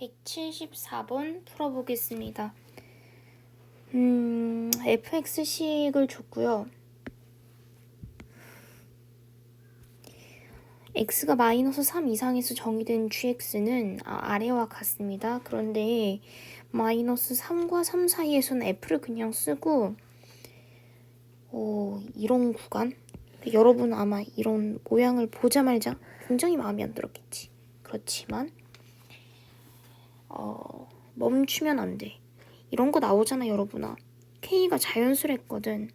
174번 풀어보겠습니다. 음, fx식을 줬고요. x가 마이너스 3 이상에서 정의된 gx는 아, 아래와 같습니다. 그런데 마이너스 3과 3 사이에서는 f를 그냥 쓰고 어, 이런 구간 여러분 아마 이런 모양을 보자마자 굉장히 마음에 안 들었겠지. 그렇지만 어, 멈추면 안 돼. 이런 거 나오잖아, 여러분아. K가 자연수랬거든.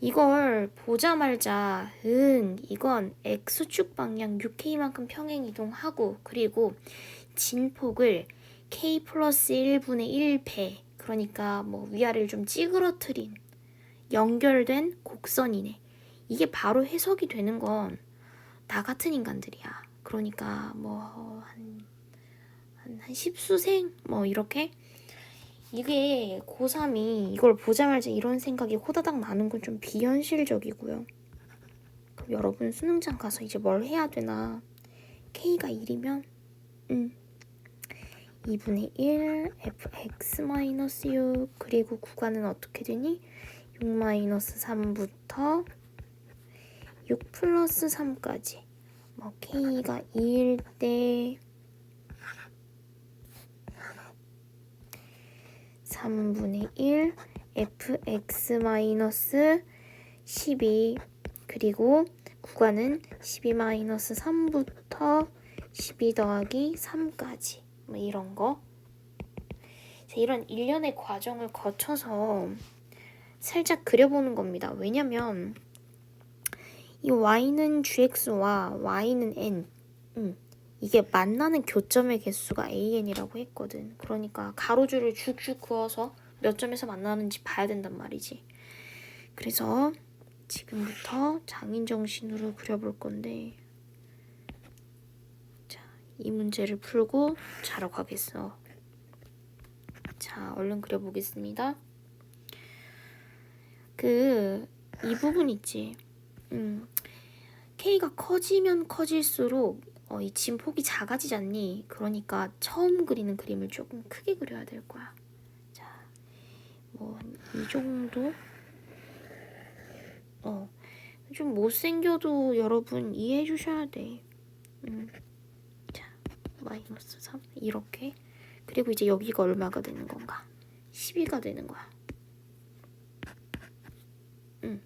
이걸 보자 말자, 응, 이건 X축 방향 6K만큼 평행 이동하고, 그리고 진폭을 K 플러스 1분의 1배, 그러니까 뭐 위아래를 좀 찌그러뜨린, 연결된 곡선이네. 이게 바로 해석이 되는 건 나 같은 인간들이야. 그러니까 뭐, 한, 한, 한 십수생? 뭐, 이렇게? 이게 고3이 이걸 보자마자 이런 생각이 호다닥 나는 건 좀 비현실적이고요. 그럼 여러분 수능장 가서 이제 뭘 해야 되나? K가 1이면 음 2분의 1 fx-6 그리고 구간은 어떻게 되니? 6-3부터 6 플러스 3까지 뭐 K가 2일 때 3분의 1 fx 마이너스 12 그리고 구간은 12 마이너스 3부터 12 더하기 3까지. 뭐 이런 거. 이런 일련의 과정을 거쳐서 살짝 그려보는 겁니다. 왜냐면 이 y는 gx와 y는 n. 음, 이게 만나는 교점의 개수가 an이라고 했거든. 그러니까 가로줄을 쭉쭉 그어서 몇 점에서 만나는지 봐야 된단 말이지. 그래서 지금부터 장인 정신으로 그려볼 건데 자, 이 문제를 풀고 자러 가겠어. 자, 얼른 그려보겠습니다. 그 이 부분 있지. 음, K가 커지면 커질수록 어, 이 진폭이 작아지지 않니? 그러니까 처음 그리는 그림을 조금 크게 그려야 될 거야. 자, 뭐 이 정도? 어, 좀 못생겨도 여러분 이해해 주셔야 돼. 음, 자, 마이너스 3 이렇게. 그리고 이제 여기가 얼마가 되는 건가? 12가 되는 거야. 음.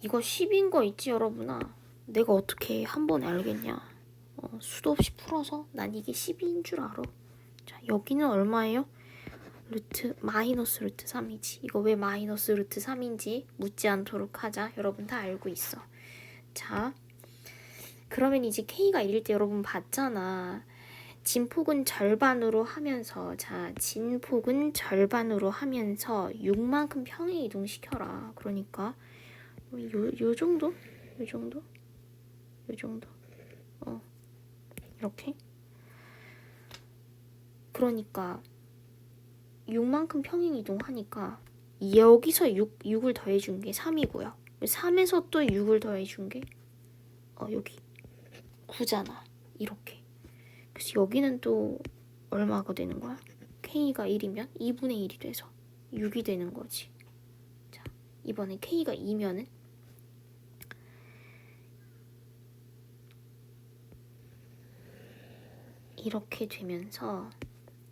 이거 10인 거 있지 여러분아? 내가 어떻게 한 번에 알겠냐? 어, 수도 없이 풀어서 난 이게 12인 줄 알아. 자, 여기는 얼마예요? 루트 마이너스 루트 3이지. 이거 왜 마이너스 루트 3인지 묻지 않도록 하자. 여러분 다 알고 있어. 자, 그러면 이제 K가 1일 때 여러분 봤잖아. 진폭은 절반으로 하면서 자 진폭은 절반으로 하면서 6만큼 평행 이동시켜라. 그러니까 요, 요 정도? 요 정도? 요 정도. 어. 이렇게. 그러니까 6만큼 평행 이동하니까 여기서 6, 6을 더해준 게 3이고요. 3에서 또 6을 더해준 게 어, 여기 9잖아. 이렇게. 그래서 여기는 또 얼마가 되는 거야? K가 1이면 2분의 1이 돼서 6이 되는 거지. 자, 이번에 K가 2면은 이렇게 되면서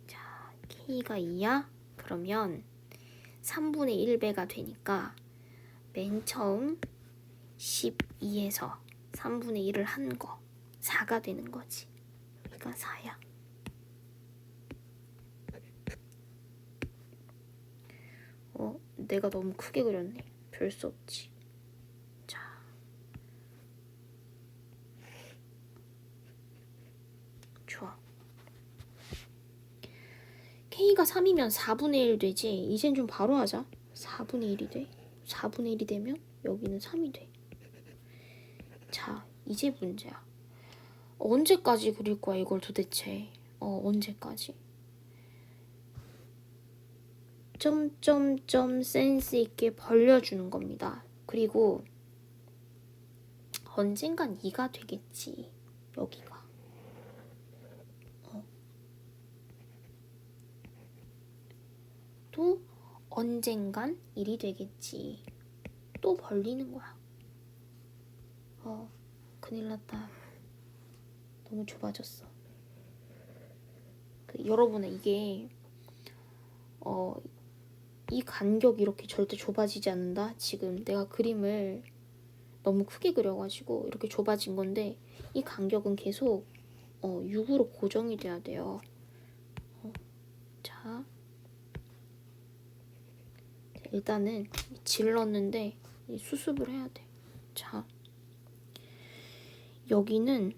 자 K가 2야? 그러면 3분의 1배가 되니까 맨 처음 12에서 3분의 1을 한 거 4가 되는 거지. 여기가 4야. 어 내가 너무 크게 그렸네. 별 수 없지 1과 3이면 4분의 1 되지. 이젠 좀 바로 하자. 4분의 1이 돼? 4분의 1이 되면 여기는 3이 돼자 이제 문제야. 언제까지 그릴 거야 이걸 도대체? 어 언제까지? 점점점 센스 있게 벌려주는 겁니다. 그리고 언젠간 2가 되겠지 여기가. 또 언젠간 일이 되겠지. 또 벌리는 거야. 어, 큰일 났다. 너무 좁아졌어. 그, 여러분의 이게 어, 이 간격이 이렇게 절대 좁아지지 않는다. 지금 내가 그림을 너무 크게 그려가지고 이렇게 좁아진 건데 이 간격은 계속 어, 6으로 고정이 돼야 돼요. 어, 자, 일단은 질렀는데 이 수습을 해야 돼. 자, 여기는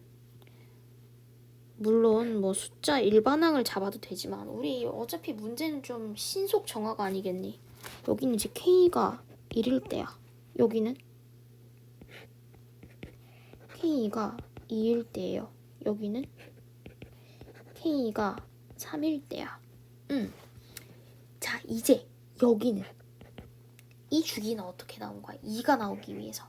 물론 뭐 숫자 일반항을 잡아도 되지만 우리 어차피 문제는 좀 신속 정화가 아니겠니? 여기는 이제 K가 1일 때야. 여기는 K가 2일 때예요. 여기는 K가 3일 때야. 음. 자, 이제 여기는 이 주기는 어떻게 나온 거야? 2가 나오기 위해서.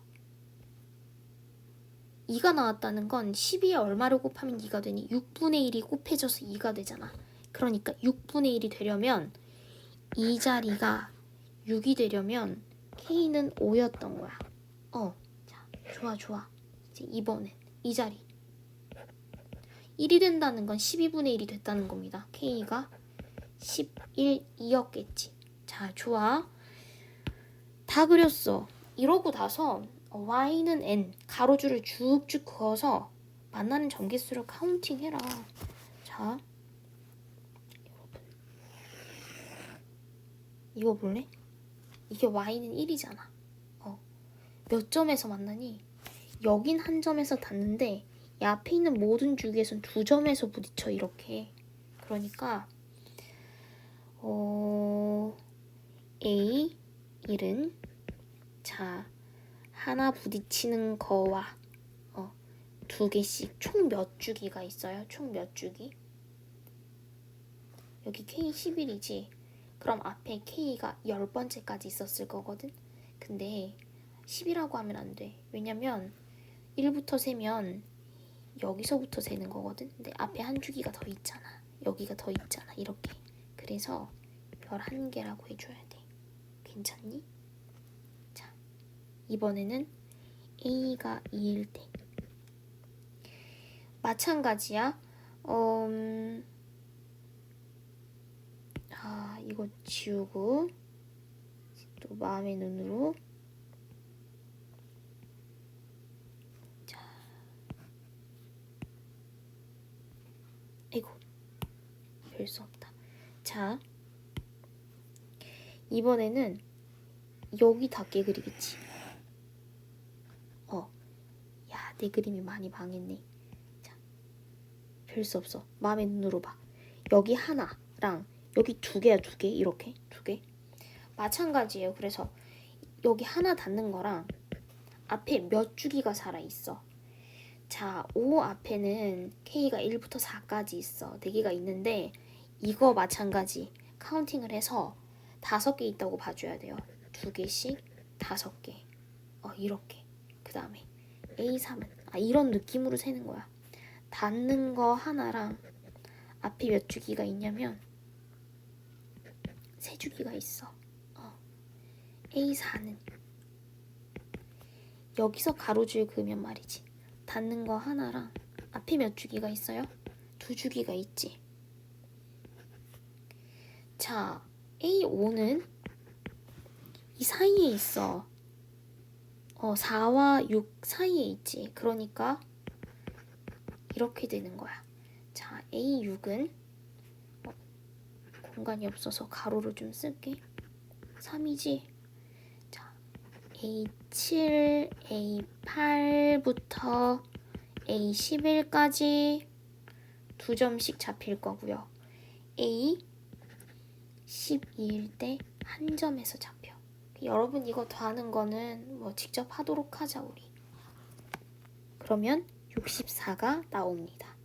2가 나왔다는 건 12에 얼마를 곱하면 2가 되니? 6분의 1이 곱해져서 2가 되잖아. 그러니까 6분의 1이 되려면 이 자리가 6이 되려면 K는 5였던 거야. 어, 자, 좋아, 좋아. 이제 2번은 이 자리. 1이 된다는 건 12분의 1이 됐다는 겁니다. K가 11, 2였겠지. 자, 좋아. 다 그렸어. 이러고 나서 어, y는 n 가로줄을 쭉쭉 그어서 만나는 전개수를 카운팅해라. 자, 이거 볼래? 이게 y는 1이잖아. 어, 몇 점에서 만나니? 여긴 한 점에서 닿는데 이 앞에 있는 모든 주기에선 두 점에서 부딪혀 이렇게. 그러니까 어, a 1은 자 하나 부딪히는 거와 어, 두 개씩 총 몇 주기가 있어요? 총 몇 주기? 여기 K 11이지. 그럼 앞에 K가 열 번째까지 있었을 거거든. 근데 10이라고 하면 안 돼. 왜냐면 1부터 세면 여기서부터 세는 거거든. 근데 앞에 한 주기가 더 있잖아. 여기가 더 있잖아. 이렇게. 그래서 11개라고 해줘야 돼. 괜찮니? 자, 이번에는 A가 2일 때. 마찬가지야. 어, 음, 아, 이거 지우고 또 마음의 눈으로 수 없다. 자, 이번에는 여기 닿게 그리겠지. 어, 야, 내 그림이 많이 망했네. 자, 별 수 없어. 마음의 눈으로 봐. 여기 하나랑 여기 두 개야, 두 개. 이렇게 두 개. 마찬가지예요. 그래서 여기 하나 닿는 거랑 앞에 몇 주기가 살아 있어. 자, 5 앞에는 K가 1부터 4까지 있어. 4개가 있는데 이거 마찬가지. 카운팅을 해서 다섯 개 있다고 봐줘야 돼요. 두 개씩 다섯 개. 어, 이렇게. 그 다음에 A3은 아, 이런 느낌으로 세는 거야. 닿는 거 하나랑 앞에 몇 주기가 있냐면 세 주기가 있어. 어. A4는 여기서 가로줄 그으면 말이지. 닿는 거 하나랑 앞에 몇 주기가 있어요? 두 주기가 있지. 자, A5는 이 사이에 있어. 어, 4와 6 사이에 있지. 그러니까 이렇게 되는 거야. 자, A6은 어, 공간이 없어서 가로로 좀 쓸게. 3이지. 자, A7, A8부터 A11까지 두 점씩 잡힐 거고요. A 12일 때한 점에서 잡혀. 여러분 이거 더 하는 거는 뭐 직접 하도록 하자 우리. 그러면 64가 나옵니다.